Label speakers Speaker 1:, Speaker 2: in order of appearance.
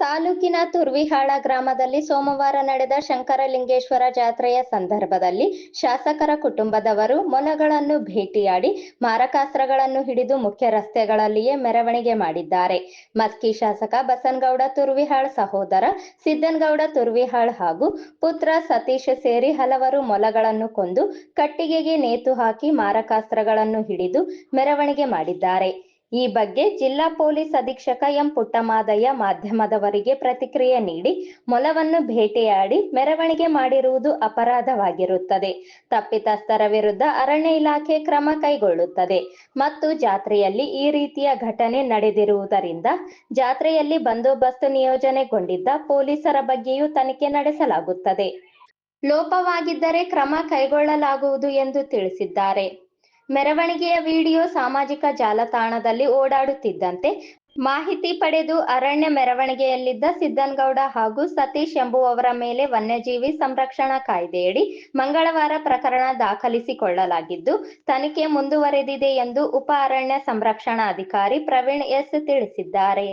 Speaker 1: ತಾಲೂಕಿನ ತುರ್ವಿಹಾಳ ಗ್ರಾಮದಲ್ಲಿ ಸೋಮವಾರ ನಡೆದ ಶಂಕರಲಿಂಗೇಶ್ವರ ಜಾತ್ರೆಯ ಸಂದರ್ಭದಲ್ಲಿ ಶಾಸಕರ ಕುಟುಂಬದವರು ಮೊಲಗಳನ್ನು ಭೇಟಿಯಾಡಿ ಮಾರಕಾಸ್ತ್ರಗಳನ್ನು ಹಿಡಿದು ಮುಖ್ಯ ರಸ್ತೆಗಳಲ್ಲಿಯೇ ಮೆರವಣಿಗೆ ಮಾಡಿದ್ದಾರೆ. ಮಸ್ಕಿ ಶಾಸಕ ಬಸನ್ಗೌಡ ತುರ್ವಿಹಾಳ್ ಸಹೋದರ ಸಿದ್ದನಗೌಡ ತುರ್ವಿಹಾಳ್ ಹಾಗೂ ಪುತ್ರ ಸತೀಶ್ ಸೇರಿ ಹಲವರು ಮೊಲಗಳನ್ನು ಕೊಂದು ಕಟ್ಟಿಗೆಗೆ ನೇತು ಹಾಕಿ ಮಾರಕಾಸ್ತ್ರಗಳನ್ನು ಹಿಡಿದು ಮೆರವಣಿಗೆ ಮಾಡಿದ್ದಾರೆ. ಈ ಬಗ್ಗೆ ಜಿಲ್ಲಾ ಪೊಲೀಸ್ ಅಧೀಕ್ಷಕ ಎಂ ಪುಟ್ಟಮಾದಯ್ಯ ಮಾಧ್ಯಮದವರಿಗೆ ಪ್ರತಿಕ್ರಿಯೆ ನೀಡಿ, ಮೊಲವನ್ನು ಭೇಟಿಯಾಡಿ ಮೆರವಣಿಗೆ ಮಾಡಿರುವುದು ಅಪರಾಧವಾಗಿರುತ್ತದೆ. ತಪ್ಪಿತಸ್ಥರ ವಿರುದ್ಧ ಅರಣ್ಯ ಇಲಾಖೆ ಕ್ರಮ ಕೈಗೊಳ್ಳುತ್ತದೆ. ಮತ್ತು ಜಾತ್ರೆಯಲ್ಲಿ ಈ ರೀತಿಯ ಘಟನೆ ನಡೆದಿರುವುದರಿಂದ ಜಾತ್ರೆಯಲ್ಲಿ ಬಂದೋಬಸ್ತ್ ನಿಯೋಜನೆಗೊಂಡಿದ್ದ ಪೊಲೀಸರ ಬಗ್ಗೆಯೂ ತನಿಖೆ ನಡೆಸಲಾಗುತ್ತದೆ. ಲೋಪವಾಗಿದ್ದರೆ ಕ್ರಮ ಕೈಗೊಳ್ಳಲಾಗುವುದು ಎಂದು ತಿಳಿಸಿದ್ದಾರೆ. ಮೆರವಣಿಗೆಯ ವಿಡಿಯೋ ಸಾಮಾಜಿಕ ಜಾಲತಾಣದಲ್ಲಿ ಓಡಾಡುತ್ತಿದ್ದಂತೆ ಮಾಹಿತಿ ಪಡೆದು ಅರಣ್ಯ ಮೆರವಣಿಗೆಯಲ್ಲಿದ್ದ ಸಿದ್ದನ್ಗೌಡ ಹಾಗೂ ಸತೀಶ್ ಎಂಬುವವರ ಮೇಲೆ ವನ್ಯಜೀವಿ ಸಂರಕ್ಷಣಾ ಕಾಯ್ದೆಯಡಿ ಮಂಗಳವಾರ ಪ್ರಕರಣ ದಾಖಲಿಸಿಕೊಳ್ಳಲಾಗಿದ್ದು, ತನಿಖೆ ಮುಂದುವರೆದಿದೆ ಎಂದು ಉಪ ಅರಣ್ಯ ಸಂರಕ್ಷಣಾಧಿಕಾರಿ ಪ್ರವೀಣ್ ಎಸ್ ತಿಳಿಸಿದ್ದಾರೆ.